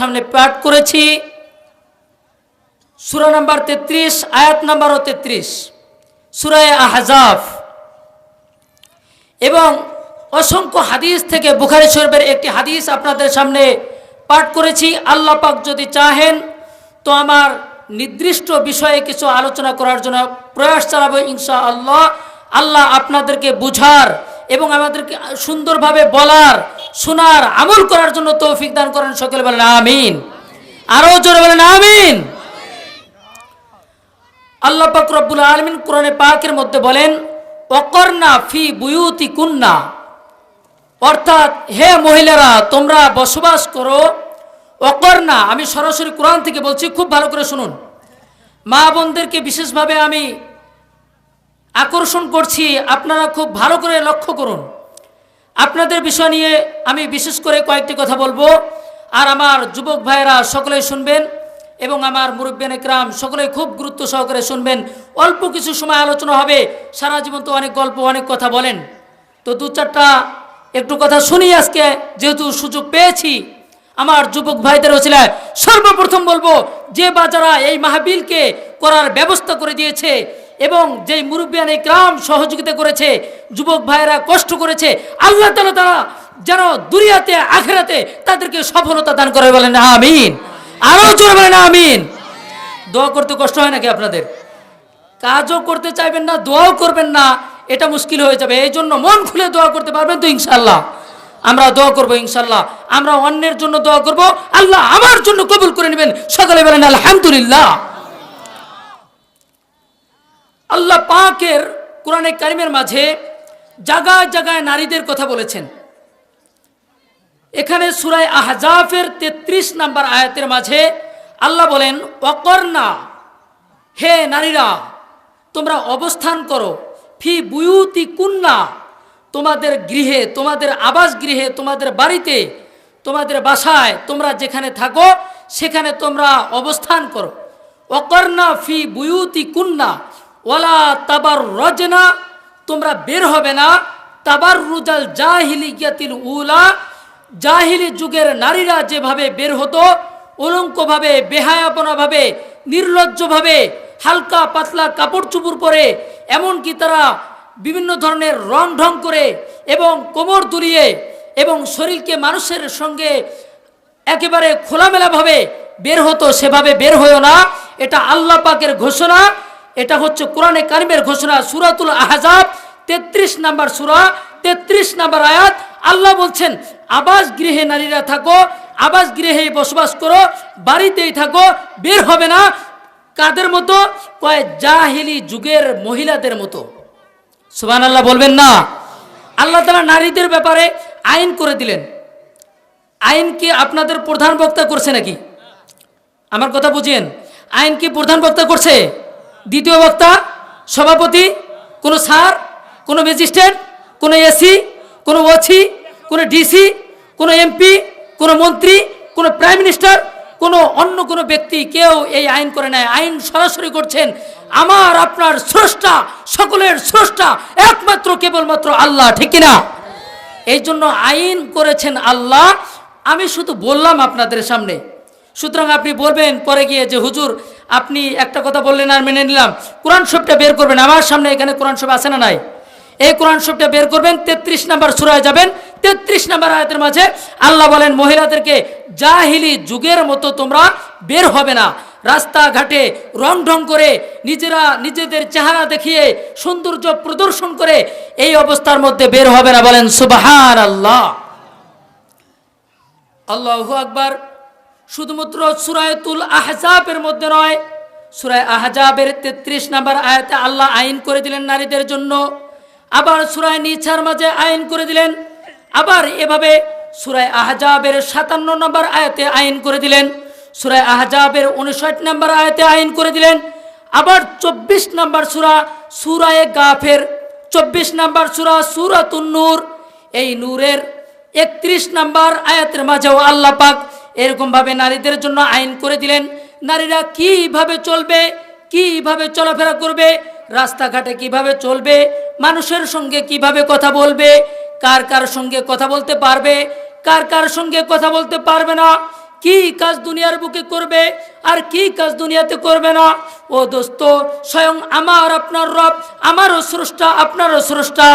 সামনে পাঠ করেছি। সুরা নাম্বার তেত্রিশ, আয়াত নাম্বারও তেত্রিশ। সুরায় আহজাফ। এবং অসংখ্য হাদিস থেকে বুখারি শরীফের একটি হাদিস আপনাদের সামনে পাঠ করেছি। আল্লাহ পাক যদি চাহেন, তো আমার নির্দিষ্ট বিষয়ে কিছু আলোচনা করার জন্য প্রয়াস চালাবো ইনশা আল্লাহ আল্লাহ আপনাদেরকে বুঝার এবং আমাদেরকে সুন্দরভাবে বলার শোনার আমল করার জন্য তৌফিক দান করেন সকলে বলেন, আমিন। আরও জোরে বলেন, আমিন। আল্লাহ পাক রব্বুল আলমিন কোরআনে পাকের মধ্যে বলেন অকর্ণা ফি বুয়ুতি কুন্না অর্থাৎ, হে মহিলারা, তোমরা বসবাস করো অকর্ণা আমি সরাসরি কোরআন থেকে বলছি, খুব ভালো করে শুনুন। মা বোনদেরকে বিশেষভাবে আমি আকর্ষণ করছি, আপনারা খুব ভালো করে লক্ষ্য করুন। আপনাদের বিষয় নিয়ে আমি বিশেষ করে কয়েকটি কথা বলব। আর আমার যুবক ভাইয়েরা সকলেই শুনবেন এবং আমার মুরব্বিয়ান একরাম সকলেই খুব গুরুত্ব সহকারে শুনবেন। অল্প কিছু সময় আলোচনা হবে, সারা জীবন তো অনেক গল্প, অনেক কথা বলেন। তো দু চারটা একটু কথা শুনি আজকে, যেহেতু সুযোগ পেয়েছি। আমার যুবক ভাইদের ওছিলায় সর্বপ্রথম বলব, যে বাজারা এই মাহবিলকে করার ব্যবস্থা করে দিয়েছে এবং যেই মুরব্বিয়ান গ্রাম সহযোগিতা করেছে, যুবক ভাইয়েরা কষ্ট করেছে, আল্লাহ তালা তারা যেন দুনিয়াতে, আখেরাতে তাদেরকে সফলতা দান করে বলেন, আমিন। আরও জোরে বলেন, আমিন। দোয়া করতে কষ্ট হয় নাকি আপনাদের? কাজও করতে চাইবেন না, দোয়াও করবেন না, এটা মুশকিল হয়ে যাবে। এই জন্য মন খুলে দোয়া করতে পারবেন তো ইনশাল্লাহ আমরা দোয়া করব ইনশাল্লাহ আমরা অন্যের জন্য দোয়া করব, আল্লাহ আমার জন্য কবুল করে নেবেন। সকালে বলেন, আলহামদুলিল্লাহ। আল্লাহ পাকের কোরআনে কারিমের মাঝে জাগায় জাগায় নারীদের কথা বলেছেন। এখানে সুরায় আহজাফের ৩৩ নাম্বার আয়াতের মাঝে আল্লাহ বলেন অকর্ণা হে নারীরা, তোমরা অবস্থান করো, ফি বুয়ুতি কুন্না তোমাদের গৃহে, তোমাদের আবাস গৃহে তোমাদের বাড়িতে, তোমাদের বাসায়, তোমরা যেখানে থাকো, সেখানে তোমরা অবস্থান করো। অকর্ণা ফি বুয়ুতি কুন্না ওলা তাবার রজনা তোমরা বের হবে না। তাবার রুজাল জাহিলি গিয়াতিল উলা, জাহিলি যুগের নারীরা যেভাবে বের হতো, অলঙ্কভাবে, বেহায়াপনাভাবে, নির্লজ্জভাবে, হালকা পাতলা কাপড় চুপুর পরে, এমনকি তারা বিভিন্ন ধরনের রং ঢং করে এবং কোমর দুলিয়ে এবং শরীরকে মানুষের সঙ্গে একেবারে খোলামেলাভাবে বের হতো, সেভাবে বের হয়েও না। এটা আল্লাহ পাকের ঘোষণা। এটা হচ্ছে কোরআনে কারিমের ঘোষণা, সুরাতুল আহজাব, তেত্রিশ নাম্বার সুরা, তেত্রিশ নাম্বার আয়াত। আল্লাহ বলছেন, আবাস গৃহে নারীরা থাকো, আবাস গৃহে বসবাস করো, বাড়িতেই থাকো, বের হবে না কাদের মতো? কয় জাহিলি যুগের মহিলাদের মতো। সুবান আল্লাহ বলবেন না। আল্লাহ তালা নারীদের ব্যাপারে আইন করে দিলেন। আইন কি আপনাদের প্রধান বক্তা করছে নাকি? আমার কথা বুঝেন। আইন কি প্রধান বক্তা করছে? দ্বিতীয় বক্তা, সভাপতি, কোনো স্যার, কোনো ম্যাজিস্ট্রেট, কোনো এসি, কোনো ওসি, কোনো ডিসি, কোনো এমপি, কোনো মন্ত্রী, কোনো প্রাইম মিনিস্টার, কোনো অন্য কোনো ব্যক্তি, কেউ এই আইন করে নেয় আইন সরাসরি করছেন আমার, আপনার স্রষ্টা, সকলের স্রষ্টা, একমাত্র, কেবলমাত্র আল্লাহ, ঠিক কিনা? এই জন্য আইন করেছেন আল্লাহ। আমি শুধু বললাম আপনাদের সামনে সুতরাং আপনি বলবেন পরে গিয়ে যে, হুজুর, আপনি একটা কথা বললেন আর মেনে নিলাম। কোরআন শরীফটা বের করবেন। আমার সামনে এখানে কোরআন শরীফ আছে না নাই? এই কোরআন শরীফটা বের করবেন, তেত্রিশ নাম্বার সুরায় যাবেন। তেত্রিশ নাম্বার আয়াতের মাঝে আল্লাহ বলেন, মহিলাদেরকে জাহিলি যুগের মতো তোমরা বের হবে না। রাস্তাঘাটে রং ঢং করে নিজেরা নিজেদের চেহারা দেখিয়ে সৌন্দর্য প্রদর্শন করে এই অবস্থার মধ্যে বের হবে না। বলেন সুবাহান আল্লাহ আল্লাহ আকবার। শুধুমাত্র সুরায়তুল আহজাবের মধ্যে নয়, সুরায় আহজাবের তেত্রিশ নাম্বার আয়াতে আল্লাহ আইন করে দিলেন নারীদের জন্য। আবার সুরায় নিছার মাঝে আইন করে দিলেন। আবার এভাবে সুরায় আহজাবের সাতান্ন নম্বর আয়াতে আইন করে দিলেন। সুরায় আহজাবের উনষাট নম্বর আয়াতে আইন করে দিলেন। আবার চব্বিশ নম্বর সুরা, সুরায় গাফের চব্বিশ নম্বর সুরা সুরাতুন্নূর এই নূরের একত্রিশ নাম্বার আয়াতের মাঝেও আল্লাহ পাক এরকমভাবে নারীদের জন্য আইন করে দিলেন। নারীরা কীভাবে চলবে, কীভাবে চলাফেরা করবে, রাস্তাঘাটে কীভাবে চলবে, মানুষের সঙ্গে কীভাবে কথা বলবে, কার কার সঙ্গে কথা বলতে পারবে, কার কার সঙ্গে কথা বলতে পারবে না, কি কাজ দুনিয়ার বুকে করবে আর কি কাজ দুনিয়াতে করবে না। ও দোস্ত, স্বয়ং আমার আপনার রব, আমারও স্রষ্টা, আপনারও স্রষ্টা,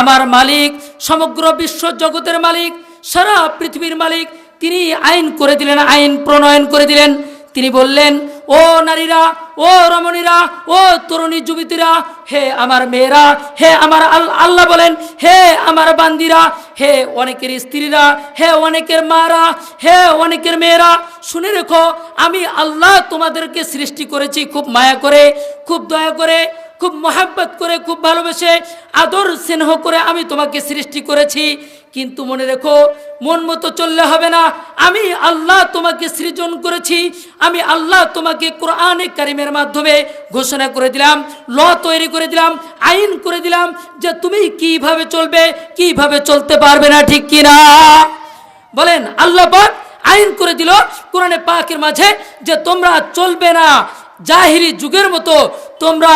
আমার মালিক, সমগ্র বিশ্ব জগতের মালিক, সারা পৃথিবীর মালিক তিনি আইন করে দিলেন, আইন প্রণয়ন করে দিলেন। তিনি বললেন, ও নারীরা, ও রমণীরা, ও তরুণী যুবতীরা, হে আমার মেয়েরা, হে আমার আল- আল্লাহ বলেন, হে আমার বান্দিরা, হে অনেকের স্ত্রীরা, হে অনেকের মারা, হে অনেকের মেয়েরা, শুনে রেখো, আমি আল্লাহ তোমাদেরকে সৃষ্টি করেছি খুব মায়া করে, খুব দয়া করে, খুব মহাব্বত করে, খুব ভালোবেসে, আদর স্নেহ করে আমি তোমাকে সৃষ্টি করেছি। কিন্তু মনে রেখো মন মতো চললে হবে না। আমি আল্লাহ তোমাকে সৃজন করেছি। আমি আল্লাহ তোমাকে কোরআনে কারিমের মাধ্যমে ঘোষণা করে দিলাম, ল তৈরি করে দিলাম, আইন করে দিলাম যে তুমি কীভাবে চলবে, কীভাবে চলতে পারবে না, ঠিক কিনা? বলেন, আল্লাহ পাক আইন করে দিল কোরআনে পাকের মাঝে যে তোমরা চলবে না। জাহিরি যুগের মতো তোমরা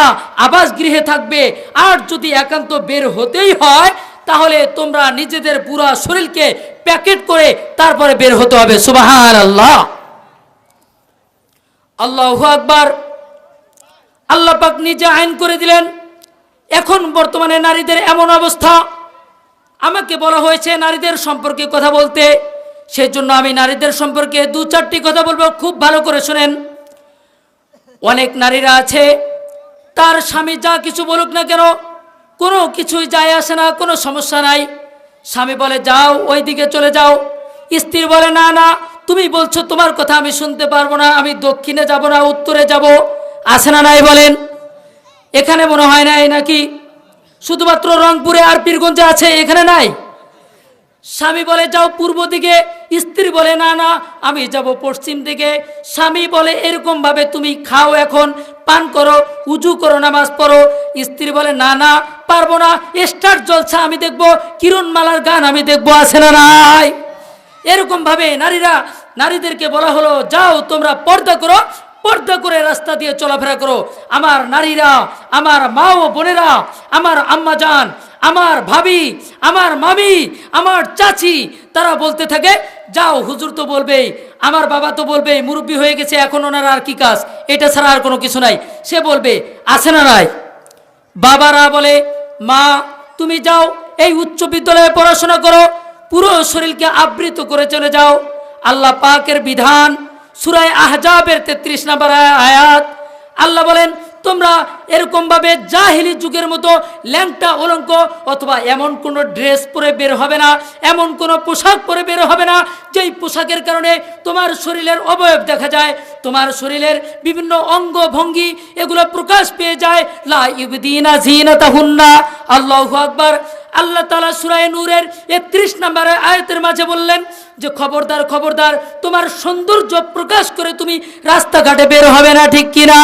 আবাস গৃহে থাকবে। আর যদি একান্ত বের হতেই হয় তাহলে তোমরা নিজেদের পুরা শরীরকে প্যাকেট করে তারপরে বের হতে হবে। সুবাহান আল্লাহ আল্লাহ আকবার। আল্লাহ পাক নিজে আইন করে দিলেন। এখন বর্তমানে নারীদের এমন অবস্থা। আমাকে বলা হয়েছে নারীদের সম্পর্কে কথা বলতে। সেজন্য আমি নারীদের সম্পর্কে দু চারটি কথা বলব, খুব ভালো করে শোনেন। অনেক নারীরা আছে, তার স্বামী যা কিছু বলুক না কেন কোনো কিছুই যায় আসে না, কোনো সমস্যা নাই। স্বামী বলে, যাও ওই দিকে চলে যাও। স্ত্রী বলে, না না, তুমি বলছো তোমার কথা আমি শুনতে পারব না, আমি দক্ষিণে যাব না, উত্তরে যাব। আসে না নাই বলেন। এখানে মনে হয় নাই নাকি? শুধুমাত্র রংপুরে আর পীরগঞ্জে আছে, এখানে নাই। স্বামী বলে, যাও পূর্ব দিকে। স্ত্রী বলে, না না, আমি যাব পশ্চিম দিকে। স্বামী বলে এরকম ভাবে তুমি খাও এখন, পান করো, উজু করো, নামাজ পড়ো। স্ত্রী বলে, না না পারব না। স্টার জলসা আমি দেখব, কিরণমালার গান আমি দেখব, আছে না নাই? এরকম ভাবে নারীরা, নারীদেরকে বলা হলো, যাও তোমরা পর্দা করো, পর্দা করে রাস্তা দিয়ে চলাফেরা করো। আমার নারীরা, আমার মা ও বোনেরা, আমার আম্মা যান আমার ভাবি, আমার মামি, আমার চাচি, তারা বলতে থাকে, যাও, হুজুর তো বলবেই, আমার বাবা তো বলবে মুরব্বী হয়ে গেছে, এখন ওনার আর কি কাজ? এটা ছাড়া আর কোনো কিছু নাই। সে বলবে, আছে না নাই? বাবারা বলে মা, তুমি যাও, এই উচ্চ বিদ্যালয়ে পড়াশোনা করো, পুরো শরীরকে আবৃত করে চলে যাও। আল্লাহ পাকের বিধান, সুরায় আহজাবের তেত্রিশ নম্বর আয়াত, আল্লাহ বলেন তোমরা এরকমভাবে জাহিলি যুগের মতো ল্যাংটা অলঙ্ক অথবা এমন কোনো ড্রেস পরে বের হবে না, এমন কোনো পোশাক পরে বের হবে না, যেই পোশাকের কারণে তোমার শরীরের অবয়ব দেখা যায়, তোমার শরীরের বিভিন্ন অঙ্গ ভঙ্গি এগুলো প্রকাশ পেয়ে যায়। লা ইবদিনা জিনাতাহুন্না আল্লাহু আকবার। আল্লাহ তালা সুরায় নূরের একত্রিশ নম্বর আয়তের মাঝে বললেন যে, খবরদার খবরদার, তোমার সৌন্দর্য প্রকাশ করে তুমি রাস্তাঘাটে বের হবে না, ঠিক কিনা?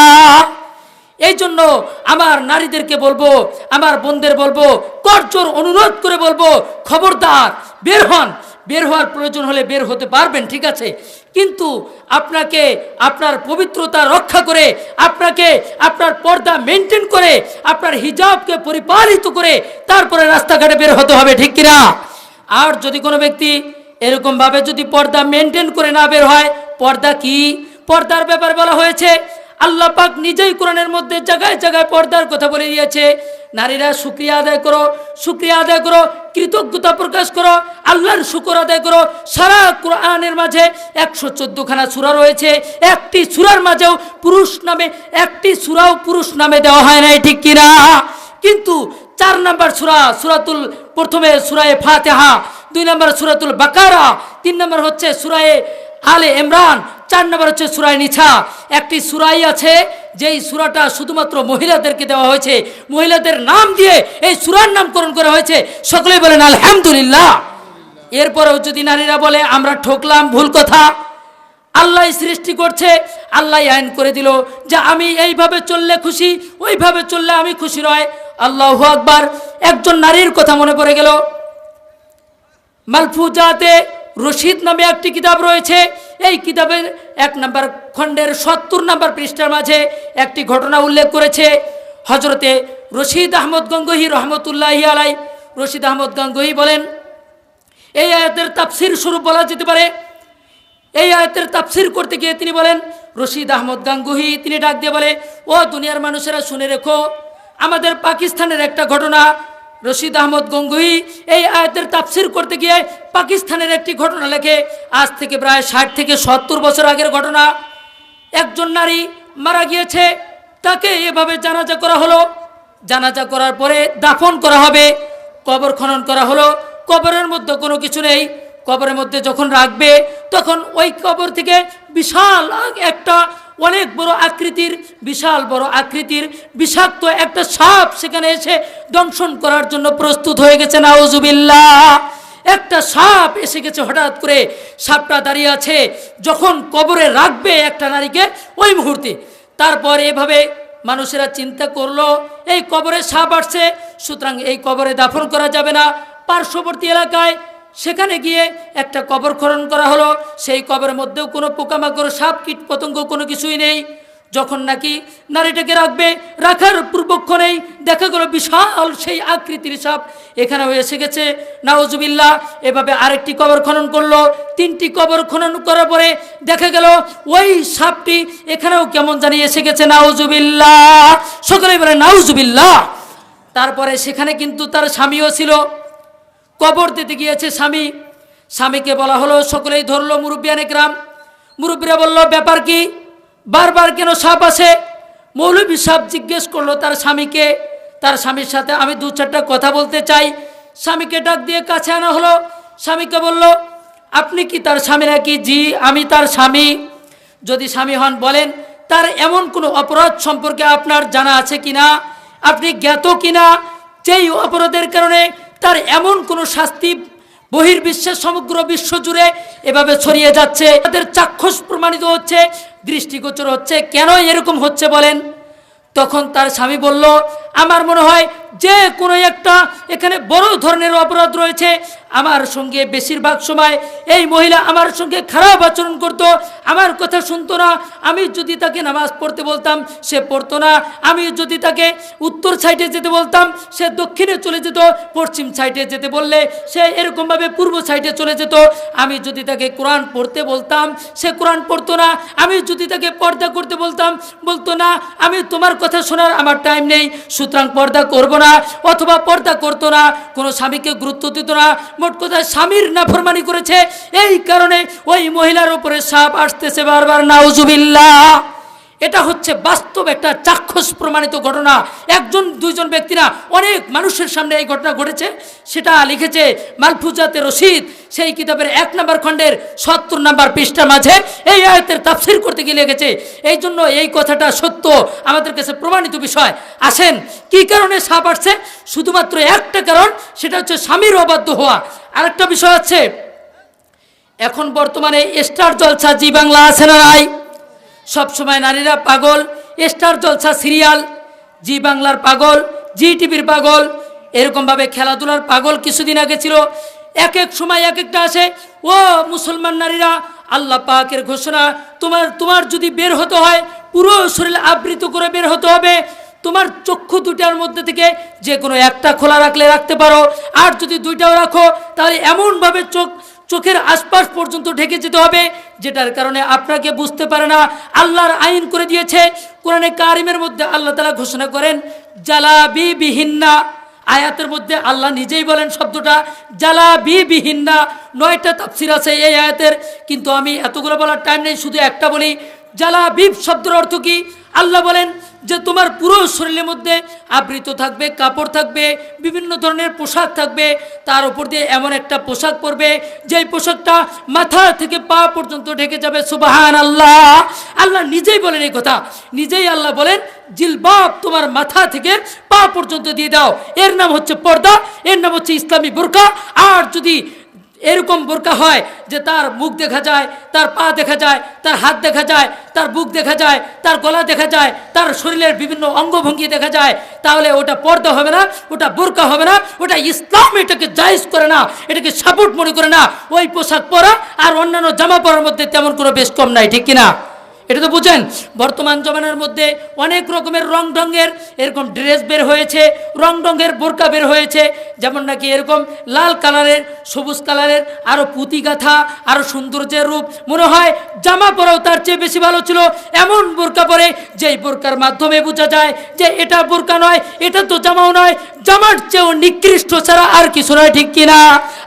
এই জন্য আমার নারীদেরকে বলব, আমার বোনদের বলব করজোর অনুরোধ করে বলব, খবরদার, বের হন। বের হওয়ার প্রয়োজন হলে বের হতে পারবেন, ঠিক আছে? কিন্তু আপনাকে আপনার পবিত্রতা রক্ষা করে, আপনাকে আপনার পর্দা মেনটেন করে, আপনার হিজাবকে পরিপালিত করে তারপরে রাস্তাঘাটে বের হতে হবে, ঠিক কিনা? আর যদি কোনো ব্যক্তি এরকমভাবে যদি পর্দা মেনটেন করে না বের হয়, পর্দা কি? পর্দার ব্যাপারে বলা হয়েছে আল্লাহ পাক নিজেই কোরআনের মধ্যে জায়গায় জায়গায় পর্দার কথা বলে দিয়েছে। নারীরা সুক্রিয়া আদায় করো, শুক্রিয়া আদায় করো, কৃতজ্ঞতা প্রকাশ করো, আল্লাহর শুকর আদায় করো। সারা কোরআনের মাঝে একশো চোদ্দখানা সুরা রয়েছে। একটি সুরার মাঝেও পুরুষ নামে, একটি সুরাও পুরুষ নামে দেওয়া হয় নাই, ঠিক কিনা কিন্তু চার নাম্বার সুরা, সুরাতুল প্রথমে সুরায়ে ফাতেহা, দুই নম্বর সুরাতুল বাকারা, তিন নম্বর হচ্ছে সুরায়ে আলে ইমরান চার নম্বর হচ্ছে সুরায় নিছা একটি সুরাই আছে, যেই সুরাটা শুধুমাত্র মহিলাদেরকে দেওয়া হয়েছে। মহিলাদের নাম দিয়ে এই সুরার নামকরণ করা হয়েছে। সকলেই বলেন, আলহামদুলিল্লাহ। এরপরেও যদি নারীরা বলে, আমরা ঠকলাম, ভুল কথা। আল্লাহ সৃষ্টি করছে, আল্লাহ আইন করে দিল যে আমি এইভাবে চললে খুশি, ওইভাবে চললে আমি খুশি নয়। আল্লাহ আকবার। একজন নারীর কথা মনে পড়ে গেল মালফুজাতে রশিদ নামে একটি কিতাব রয়েছে। এই কিতাবের এক নম্বর খণ্ডের সত্তর নম্বর পৃষ্ঠার মাঝে একটি ঘটনা উল্লেখ করেছে। হজরতে রশিদ আহমদ গঙ্গোহী রহমতুল্লাহ আলাই রশিদ আহমদ গঙ্গোহী বলেন, এই আয়াতের তাফসির স্বরূপ বলা যেতে পারে। এই আয়াতের তাফসির করতে গিয়ে তিনি বলেন, রশিদ আহমদ গাঙ্গুহি, তিনি ডাক দিয়ে বলে, ও দুনিয়ার মানুষেরা শুনে রেখো, আমাদের পাকিস্তানের একটা ঘটনা রশিদ আহমদ গঙ্গুই এই আয়াতের তাফসির করতে গিয়ে পাকিস্তানের একটি ঘটনা লেখে। আজ থেকে প্রায় ষাট থেকে সত্তর বছর আগের ঘটনা। একজন নারী মারা গিয়েছে, তাকে এভাবে জানাজা করা হলো। জানাজা করার পরে দাফন করা হবে, কবর খনন করা হলো। কবরের মধ্যে কোনো কিছু নেই। কবরের মধ্যে যখন রাখবে, তখন ওই কবর থেকে বিশাল একটা অনেক বড় আকৃতির, বিশাল বড় আকৃতির বিষাক্ত একটা সাপ সেখানে এসে দংশন করার জন্য প্রস্তুত হয়ে গেছে, নাউজুবিল্লাহ। একটা সাপ এসে গেছে হঠাৎ করে, সাপটা দাঁড়িয়ে আছে, যখন কবরে রাখবে একটা নারীকে ওই মুহূর্তে। তারপর এভাবে মানুষেরা চিন্তা করল, এই কবরে সাপ আসছে, সুতরাং এই কবরে দাফন করা যাবে না। পার্শ্ববর্তী এলাকায় সেখানে গিয়ে একটা কবর খনন করা হলো। সেই কবরের মধ্যেও কোনো পোকামাকড়, সাপ, কীট পতঙ্গ কোনো কিছুই নেই। যখন নাকি নারীটাকে রাখবে, রাখার পূর্বক্ষণেই দেখা গেল বিশাল সেই আকৃতির সাপ এখানেও এসে গেছে। নাওজুবিল্লাহ এভাবে আরেকটি কবর খনন করল। তিনটি কবর খনন করার পরে দেখা গেল ওই সাপটি এখানেও কেমন জানি এসে গেছে নাওজুবিল্লাহ সকলেই বলে নাওজুবিল্লাহ তারপরে সেখানে কিন্তু তার স্বামীও ছিল। কবর দিতে গিয়েছে স্বামী। স্বামীকে বলা হলো, সকলেই ধরলো মুরব্বিয়ানে গ্রাম মুরব্বীরা বলল, ব্যাপার কি? বারবার কেন সাপ আসে? মৌলভী সাপ জিজ্ঞেস করল তার স্বামীকে। তার স্বামীর সাথে আমি দু চারটা কথা বলতে চাই। স্বামীকে ডাক দিয়ে কাছে আনা হলো। স্বামীকে বলল, আপনি কি তার স্বামী নাকি? জি, আমি তার স্বামী। যদি স্বামী হন, বলেন, তার এমন কোনো অপরাধ সম্পর্কে আপনার জানা আছে কিনা? আপনি জ্ঞাত কিনা? যেই অপরাধের কারণে তার এমন কোনো শাস্তি বহির্বিশ্বের সমগ্র বিশ্বজুড়ে এভাবে ছড়িয়ে যাচ্ছে। তাদের চাক্ষুষ প্রমাণিত হচ্ছে, দৃষ্টিগোচর হচ্ছে। কেন এরকম হচ্ছে বলেন? তখন তার স্বামী বলল, আমার মনে হয় যে কোনো একটা এখানে বড় ধরনের অপরাধ রয়েছে। আমার সঙ্গে বেশিরভাগ সময় এই মহিলা আমার সঙ্গে খারাপ আচরণ করত। আমার কথা শুনতো না। আমি যদি তাকে নামাজ পড়তে বলতাম, সে পড়তো না। আমি যদি তাকে উত্তর সাইডে যেতে বলতাম, সে দক্ষিণে চলে যেত, পশ্চিম সাইডে যেতে বললে সে এরকমভাবে পূর্ব সাইডে চলে যেত। আমি যদি তাকে কোরআন পড়তে বলতাম, সে কোরআন পড়তো না। আমি যদি তাকে পর্দা করতে বলতাম, বলতো না, আমি তোমার কথা শোনার আমার টাইম নেই, সুতরাং পর্দা করব না। অথবা পর্দা করতো না, কোনো স্বামীকে গুরুত্ব দিত না, মোট কোথায় স্বামীর না ফরমানি করেছে, এই কারণে ওই মহিলার উপরে সাপ আসতেছে বারবার, নাউজুবিল্লাহ। এটা হচ্ছে বাস্তব একটা চাক্ষুষ প্রমাণিত ঘটনা। একজন, দুইজন ব্যক্তি না অনেক মানুষের সামনে এই ঘটনা ঘটেছে। সেটা লিখেছে মালফুজাতে রশিদ। সেই কিতাবের এক নম্বর খণ্ডের সত্তর নম্বর পৃষ্ঠার মাঝে এই আয়তের তাফসির করতে গিয়ে লেগেছে এই জন্য এই কথাটা সত্য, আমাদের কাছে প্রমাণিত বিষয়। আসেন, কি কারণে সাপ আসছে? শুধুমাত্র একটা কারণ, সেটা হচ্ছে স্বামীর অবাধ্য হওয়া। আরেকটা বিষয় আছে, এখন বর্তমানে স্টার জলসা জি বাংলা আছে না নাই? সব সময় নারীরা পাগল, স্টার জলসা সিরিয়াল, জি বাংলার পাগল, জি টিভির পাগল, এরকমভাবে খেলাধুলার পাগল কিছুদিন আগে ছিল। এক এক সময় এক একটা আসে, ও মুসলমান নারীরা, আল্লাহ পাকের ঘোষণা, তোমার তোমার যদি বের হতে হয়, পুরো শরীর আবৃত করে বের হতে হবে। তোমার চক্ষু দুটার মধ্যে থেকে যে কোনো একটা খোলা রাখলে রাখতে পারো। আর যদি দুইটাও রাখো, তাহলে এমনভাবে চোখ চোখের আশপাশ পর্যন্ত ঢেকে যেতে হবে, যেটার কারণে আপনাকে বুঝতে পারে না। আল্লাহর আইন করে দিয়েছে, কোরআনে কারিমের মধ্যে আল্লাহ তালা ঘোষণা করেন জালাবি বিহিন্না। আয়াতের মধ্যে আল্লাহ নিজেই বলেন শব্দটা জালাবি বিহিন্না। নয়টা তাফসির আছে এই আয়াতের, কিন্তু আমি এতগুলো বলার টাইম নেই, শুধু একটা বলি জালাবিব শব্দের অর্থ কি? আল্লাহ বলেন যে তোমার পুরো শরীরের মধ্যে আবৃত থাকবে, কাপড় থাকবে, বিভিন্ন ধরনের পোশাক থাকবে, তার উপর দিয়ে এমন একটা পোশাক পরবে, যেই পোশাকটা মাথা থেকে পা পর্যন্ত ঢেকে যাবে সুবাহান আল্লাহ আল্লাহ নিজেই বলেন এই কথা। নিজেই আল্লাহ বলেন, জিলবাব তোমার মাথা থেকে পা পর্যন্ত দিয়ে দাও। এর নাম হচ্ছে পর্দা, এর নাম হচ্ছে ইসলামী বোরকা আর যদি এরকম বোরকা হয় যে তার মুখ দেখা যায়, তার পা দেখা যায়, তার হাত দেখা যায়, তার বুক দেখা যায়, তার গলা দেখা যায়, তার শরীরের বিভিন্ন অঙ্গভঙ্গি দেখা যায়, তাহলে ওটা পর্দা হবে না, ওটা বোরকা হবে না, ওটা ইসলাম এটাকে জায়জ করে না, এটাকে সাপোর্ট মনে করে না। ওই পোশাক পরা আর অন্যান্য জামা পরার মধ্যে তেমন কোনো বেশ কম নাই, ঠিক কিনা? এটা তো বুঝেন, বর্তমান জমানার মধ্যে অনেক রকমের রং ঢঙ্গের এরকম ড্রেস বের হয়েছে, রং ঢঙ্গের বোরকা বের হয়েছে, যেমন নাকি এরকম লাল কালারের, সবুজ কালারের আরও পুঁতি গাথা আরও সৌন্দর্যের রূপ। মনে হয় জামা পরাও তার চেয়ে বেশি ভালো ছিল এমন বোরকা পরে, যেই বোরকার মাধ্যমে বোঝা যায় যে এটা বোরকা নয়, এটা তো জামাও নয়, জামার চেয়েও নিকৃষ্ট ছাড়া আর কিছু নয়, ঠিক কিনা?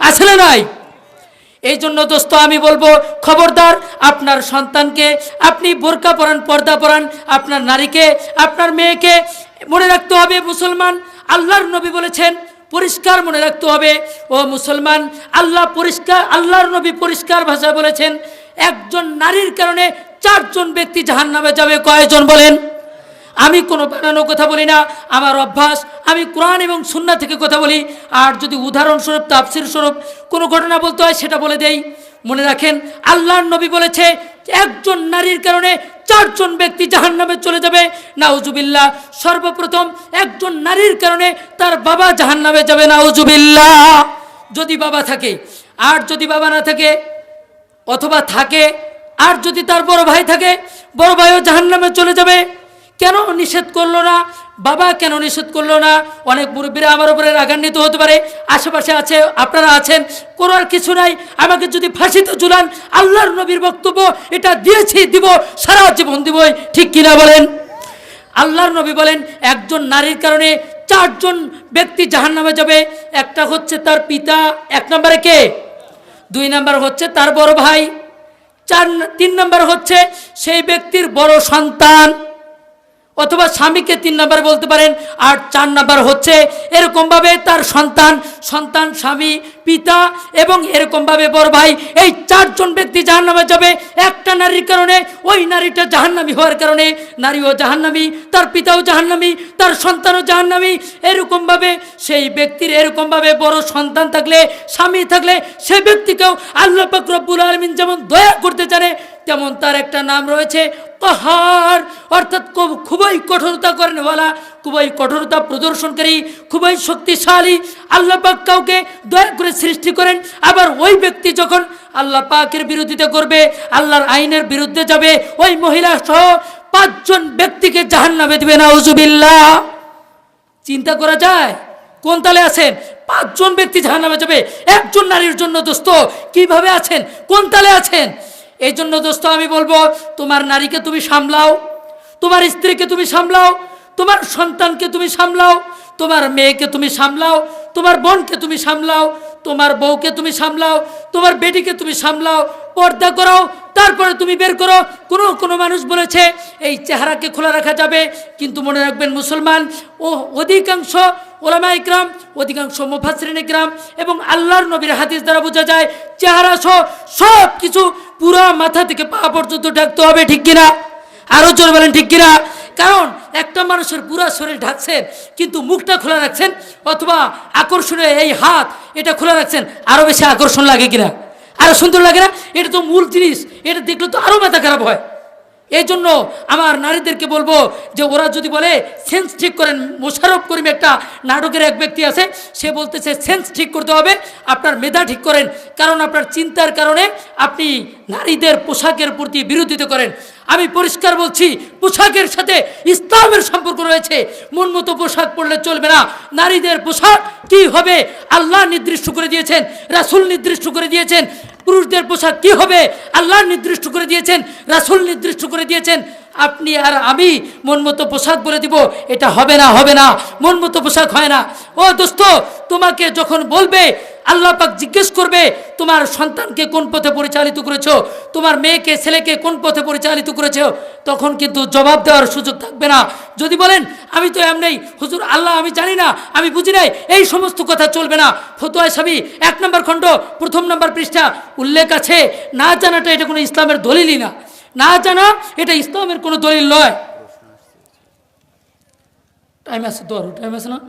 আসলে নয় এই জন্য দোস্ত আমি বলব, খবরদার, আপনার সন্তানকে আপনি বোরকা পরান, পর্দা পরান, আপনার নারীকে, আপনার মেয়েকে মনে রাখতে হবে মুসলমান, আল্লাহর নবী বলেছেন, পরিষ্কার মনে রাখতে হবে, ও মুসলমান, আল্লাহ পরিষ্কার, আল্লাহর নবী পরিষ্কার ভাষায় বলেছেন, একজন নারীর কারণে চারজন ব্যক্তি জাহান নামে যাবে, কয়জন বলেন? আমি কোনো বানানো কথা বলি না, আমার অভ্যাস, আমি কোরআন এবং সুন্না থেকে কথা বলি। আর যদি উদাহরণস্বরূপ তাফসির স্বরূপ কোনো ঘটনা বলতে হয়, সেটা বলে দেই। মনে রাখেন, আল্লাহর নবী বলেছে, একজন নারীর কারণে চারজন ব্যক্তি জাহান নামে চলে যাবে। নাউজুবিল্লাহ, সর্বপ্রথম একজন নারীর কারণে তার বাবা জাহান নামে যাবে, নাউজুবিল্লাহ। যদি বাবা থাকে, আর যদি বাবা না থাকে, অথবা থাকে, আর যদি তার বড় ভাই থাকে, বড় ভাইও জাহান্নামে চলে যাবে। কেন নিষেধ করল না? বাবা কেন নিষেধ করল না? অনেক মুরব্বীরা আমার উপরে রাগান্বিত হতে পারে। আশেপাশে আছে, আপনারা আছেন, করার কিছু নাই। আমাকে যদি ফাঁসিতে ঝুলান, আল্লাহর নবীর বক্তব্য এটা দিয়েছি, দিব, সারা জীবন দিবই ঠিক কিনা বলেন? আল্লাহর নবী বলেন, একজন নারীর কারণে চারজন ব্যক্তি জাহান্নামে যাবে। একটা হচ্ছে তার পিতা, এক নম্বরে কে? দুই নাম্বার হচ্ছে তার বড় ভাই। চার, তিন নাম্বার হচ্ছে সেই ব্যক্তির বড় সন্তান। অথবা স্বামীকে তিন নাম্বার বলতে পারেন, আর চার নাম্বার হচ্ছে এরকমভাবে তার সন্তান সন্তান, স্বামী পিতা এবং এরকমভাবে বড় ভাই, এই চারজন ব্যক্তি জাহান্নামে যাবে। একটা নারীর কারণে, ওই নারীটা জাহান্নামী হওয়ার কারণে নারীও জাহান্নামী, তার পিতাও জাহান্নামী, তার সন্তানও জাহান্নামী। এরকমভাবে সেই ব্যক্তির এরকমভাবে বড় সন্তান থাকলে, স্বামী থাকলে, সে ব্যক্তিকেও আল্লাহ রব্বুল আলমিন যেমন দয়া করতে জানে, তেমন তার একটা নাম রয়েছে পাহাড় অর্থাৎ খুব- খুবই কঠোরতা করেনওয়ালা, খুবই কঠোরতা প্রদর্শনকারী, খুবই শক্তিশালী। আল্লাপাক কাউকে দয়া করে সৃষ্টি করেন, আবার ওই ব্যক্তি যখন আল্লাহ পাকের বিরোধিতা করবে, আল্লাহর আইনের বিরুদ্ধে যাবে, ওই মহিলা সহ পাঁচজন ব্যক্তিকে জাহান নামে দেবে। না উজুবিল্লাহ চিন্তা করা যায়, কোন তালে আছেন? পাঁচজন ব্যক্তি জাহান নামে যাবে, একজন নারীর জন্য দোস্ত, কীভাবে আছেন? কোন তালে আছেন? এই জন্য দোস্ত, আমি বলব, তোমার নারীকে তুমি সামলাও, তোমার স্ত্রীকে তুমি সামলাও, তোমার সন্তানকে তুমি সামলাও, তোমার মেয়েকে তুমি সামলাও, তোমার বোনকে তুমি সামলাও তোমার বউকে তুমি সামলাও, তোমার বেটিকে তুমি সামলাও, পর্দা করাও, তারপরে তুমি বের করো। কোনো কোনো মানুষ বলেছে, এই চেহারাকে খোলা রাখা যাবে। কিন্তু মনে রাখবেন মুসলমান, ও অধিকাংশ ওলামা ইকরাম, অধিকাংশ মুফাসরিন ইকরাম এবং আল্লাহর নবীর হাদিস দ্বারা বোঝা যায়, চেহারা সহ সব কিছু পুরো মাথা থেকে পা পর্যন্ত ঢাকতে হবে, ঠিক কিনা? আরও জোর বলেন, ঠিক কিনা? কারণ একটা মানুষের পুরা শরীর ঢাকছেন কিন্তু মুখটা খোলা রাখছেন, অথবা আকর্ষণীয় এই হাত, এটা খোলা রাখছেন আরও বেশি আকর্ষণ লাগে কিনা? আরও সুন্দর লাগে না? এটা তো মূল জিনিস, এটা দেখলে তো আরও মাথা খারাপ হয়। এই জন্য আমার নারীদেরকে বলব যে ওরা যদি বলে, সেন্স ঠিক করেন মোশারফ করিম একটা নাটকের এক ব্যক্তি আছে, সে বলতেছে, সেন্স ঠিক করতে হবে, আপনার মেধা ঠিক করেন, কারণ আপনার চিন্তার কারণে আপনি নারীদের পোশাকের প্রতি বিরোধিতা করেন। আমি পরিষ্কার বলছি, পোশাকের সাথে ইসলামের সম্পর্ক রয়েছে। মন মতো পোশাক পরলে চলবে না। নারীদের পোশাক কি হবে? আল্লাহ নির্দিষ্ট করে দিয়েছেন, রাসুল নির্দিষ্ট করে দিয়েছেন। পুরুষদের পোশাক কি হবে? আল্লাহ নির্দিষ্ট করে দিয়েছেন রাসুল নির্দিষ্ট করে দিয়েছেন। আপনি আর আমি মন মতো পোশাক বলে দিব, এটা হবে না হবে না, মন মতো পোশাক হয় না। ও দোস্ত, তোমাকে যখন বলবে, আল্লাহ পাক জিজ্ঞেস করবে, তোমার সন্তানকে কোন পথে পরিচালিত করেছ, তোমার মেয়েকে, ছেলেকে কোন পথে পরিচালিত করেছ, তখন কিন্তু জবাব দেওয়ার সুযোগ থাকবে না। যদি বলেন, আমি তো এমনি, হুজুর, আল্লাহ, আমি জানি না, আমি বুঝি নাই, এই সমস্ত কথা চলবে না। ফতোয়া স্বামী এক নম্বর খণ্ড, প্রথম নম্বর পৃষ্ঠা, উল্লেখ আছে, না জানাটা এটা কোনো ইসলামের দলিলই না। না জানা, এটা ইসলামের কোনো দলিল নয়। টাইম আছে তো আরও টাইম আছে না?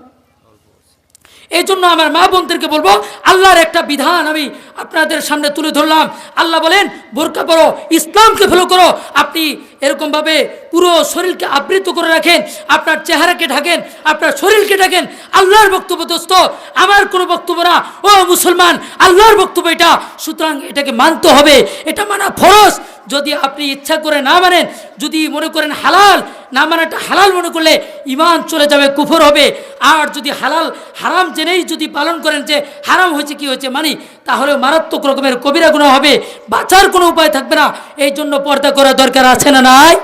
এই জন্য আমার মা বোনদেরকে বলব, আল্লাহর একটা বিধান আমি আপনাদের সামনে তুলে ধরলাম। আল্লাহ বলেন, বোরকা পড়ো ইসলামকে ফলো করো। আপনি এরকমভাবে পুরো শরীরকে আবৃত করে রাখেন, আপনার চেহারাকে ঢাকেন, আপনার শরীরকে ঢাকেন, আল্লাহর বক্তব্য দোস্ত, আমার কোনো বক্তব্য না। ও মুসলমান, আল্লাহর বক্তব্য এটা। সুতরাং এটাকে মানতে হবে, এটা মানা ফরজ। যদি আপনি ইচ্ছা করে না মানেন, যদি মনে করেন হালাল, না মানাটা হালাল মনে করলে ইমান চলে যাবে, কুফর হবে। আর যদি হালাল, হারাম জেনেই যদি পালন করেন যে হারাম হয়েছে, কি হয়েছে মানি তাহলে মারাত্মক রকমের কবিরা হবে। বাঁচার কোনো উপায় থাকবে না। এই জন্য পর্দা করা দরকার আছে না নাই?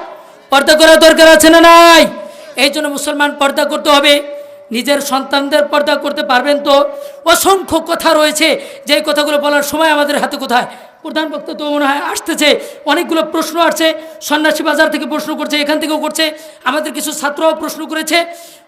পর্দা করা দরকার আছে না নাই? এই জন্য মুসলমান পর্দা করতে হবে। নিজের সন্তানদের পর্দা করতে পারবেন তো? অসংখ্য কথা রয়েছে। যে কথাগুলো বলার সময় আমাদের হাতে কোথায়? প্রধান বক্তা তো মনে হয় আসতেছে। অনেকগুলো প্রশ্ন আসছে। সন্ন্যাসী বাজার থেকে প্রশ্ন করছে, এখান থেকেও করছে। আমাদের কিছু ছাত্রও প্রশ্ন করেছে।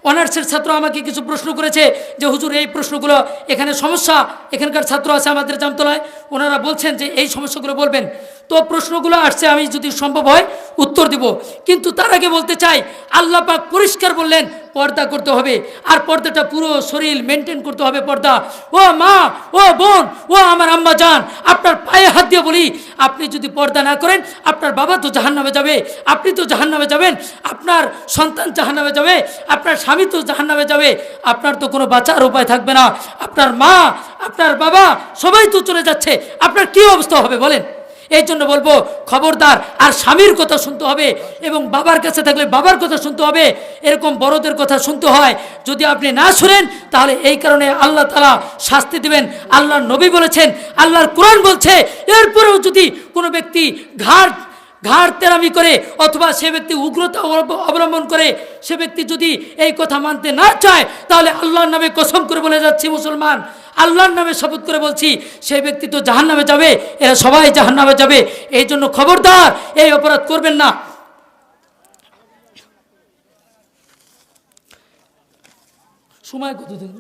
অনার্সের ছাত্র আমাকে কিছু প্রশ্ন করেছে যে, হুজুর, এই প্রশ্নগুলো এখানে সমস্যা? এখানকার ছাত্র আছে আমাদের জামতলায়। ওনারা বলছেন যে, এই সমস্যাগুলো বলবেন। তো প্রশ্নগুলো আসছে, আমি যদি সম্ভব হয় উত্তর দিব। কিন্তু তার আগে বলতে চাই, আল্লাহ পাক পরিষ্কার বললেন, পর্দা করতে হবে। আর পর্দাটা পুরো শরীর মেনটেন করতে হবে পর্দা। ও মা, ও বোন, ও আমার আম্মা যান আপনার পায়ে হাত দিয়ে বলি, আপনি যদি পর্দা না করেন, আপনার বাবা তো জাহান নামে যাবে, আপনি তো জাহান নামে যাবেন, আপনার সন্তান জাহান নামে যাবে, আপনার স্বামী তো জাহান নামে যাবে, আপনার তো কোনো বাঁচার উপায় থাকবে না। আপনার মা, আপনার বাবা, সবাই তো চলে যাচ্ছে, আপনার কি অবস্থা হবে বলেন? এই জন্য বলব, খবরদার আর স্বামীর কথা শুনতে হবে এবং বাবার কাছে থাকলে বাবার কথা শুনতে হবে। এরকম বড়দের কথা শুনতে হয়। যদি আপনি না শুনেন, তাহলে এই কারণে আল্লাহ তালা শাস্তি দেবেন। আল্লাহর নবী বলেছেন, আল্লাহর কোরআন বলছে, এরপরেও যদি কোনো ব্যক্তি ঘাড় ঘাড় তেরামি করে অথবা সে ব্যক্তি উগ্রতা অবলম্বন করে, সে ব্যক্তি যদি এই কথা মানতে না চায়, তাহলে আল্লাহর নামে কসম করে বলে যাচ্ছি মুসলমান। আল্লাহর নামে শপথ করে বলছি সেই ব্যক্তি তো জাহান নামে যাবে, এরা সবাই জাহান নামে যাবে। এই জন্য খবরদার, এই অপরাধ করবেন না। সময় কত দিন